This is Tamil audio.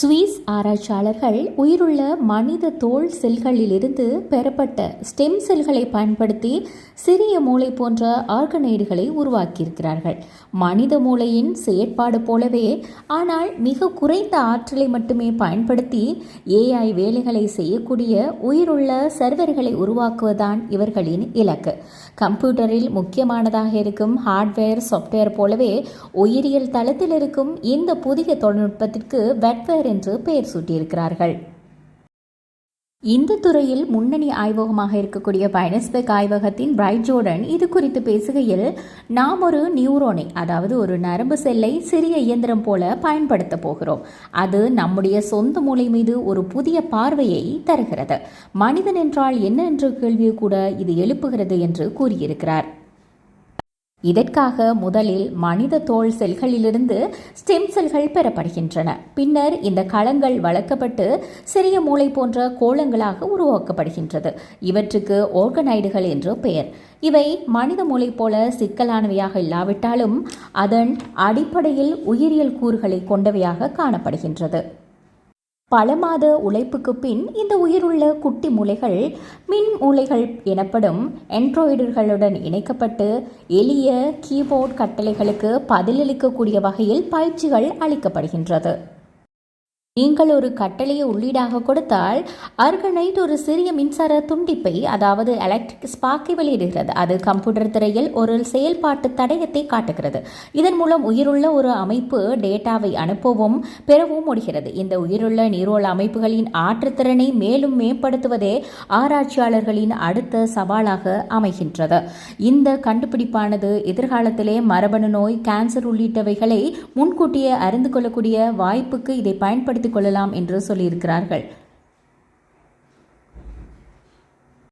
சுவிஸ் ஆராய்ச்சியாளர்கள் உயிருள்ள மனித தோல் செல்களிலிருந்து பெறப்பட்ட ஸ்டெம் செல்களை பயன்படுத்தி சிறிய மூளை போன்ற ஆர்கனைடுகளை உருவாக்கியிருக்கிறார்கள். மனித மூளையின் செயற்பாடு போலவே ஆனால் மிக குறைந்த ஆற்றலை மட்டுமே பயன்படுத்தி ஏஐ வேலைகளை செய்யக்கூடிய உயிருள்ள சர்வர்களை உருவாக்குவதுதான் இவர்களின் இலக்கு. கம்ப்யூட்டரில் முக்கியமானதாக இருக்கும் ஹார்ட்வேர் சாஃப்ட்வேர் போலவே உயிரியல் தளத்தில் இருக்கும் இந்த புதிய தொழில்நுட்பத்திற்கு வெட்வேர் என்று பெயர் சூட்டியிருக்கிறார்கள். இந்த துறையில் முன்னணி ஆய்வகமாக இருக்கக்கூடிய பைனஸ்பெக் ஆய்வகத்தின் பிரைட் ஜோர்டன் இது குறித்து பேசுகையில் நாம் ஒரு நியூரோனை அதாவது ஒரு நரம்பு செல்லை சிறிய இயந்திரம் போல பயன்படுத்த போகிறோம். அது நம்முடைய சொந்த மூளை மீது ஒரு புதிய பார்வையை தருகிறது. மனிதன் என்றால் என்ன என்ற கேள்வியை கூட இது எழுப்புகிறது என்று கூறியிருக்கிறார். இதற்காக முதலில் மனித தோல் செல்களிலிருந்து ஸ்டெம் செல்கள் பெறப்படுகின்றன. பின்னர் இந்த களங்கள் வளர்க்கப்பட்டு சிறிய மூளை போன்ற கோளங்களாக உருவாக்கப்படுகின்றது. இவற்றுக்கு ஓர்கனைடுகள் என்று பெயர். இவை மனித மூளை போல சிக்கலானவையாக இல்லாவிட்டாலும் அதன் அடிப்படையில் உயிரியல் கூறுகளை கொண்டவையாக காணப்படுகின்றது. பல மாத உழைப்புக்கு பின் இந்த உயிருள்ள குட்டி மூளைகள் மின் மூளைகள் எனப்படும் என்ட்ராய்டுகளுடன் இணைக்கப்பட்டு எளிய கீபோர்ட் கட்டளைகளுக்கு பதிலளிக்கக்கூடிய வகையில் பயிற்சிகள் அளிக்கப்படுகின்றது. நீங்கள் ஒரு கட்டளையை உள்ளீடாக கொடுத்தால் அர்கனைட் ஒரு சிறிய மின்சார துண்டிப்பை அதாவது எலக்ட்ரிக் ஸ்பாக்கை வெளியிடுகிறது. அது கம்ப்யூட்டர் திரையில் ஒரு செயல்பாட்டு தடயத்தை காட்டுகிறது. இதன் மூலம் உயிருள்ள ஒரு அமைப்பு டேட்டாவை அனுப்பவும் பெறவும் முடிகிறது. இந்த உயிருள்ள நீரோள அமைப்புகளின் ஆற்றுத்திறனை மேலும் மேம்படுத்துவதே ஆராய்ச்சியாளர்களின் அடுத்த சவாலாக அமைகின்றது. இந்த கண்டுபிடிப்பானது எதிர்காலத்திலே மரபணு நோய் கேன்சர் உள்ளிட்டவைகளை முன்கூட்டியே அறிந்து கொள்ளக்கூடிய வாய்ப்புக்கு இதை பயன்படுத்திக் கொள்ளலாம் என்று சொல்லியிருக்கிறார்கள்.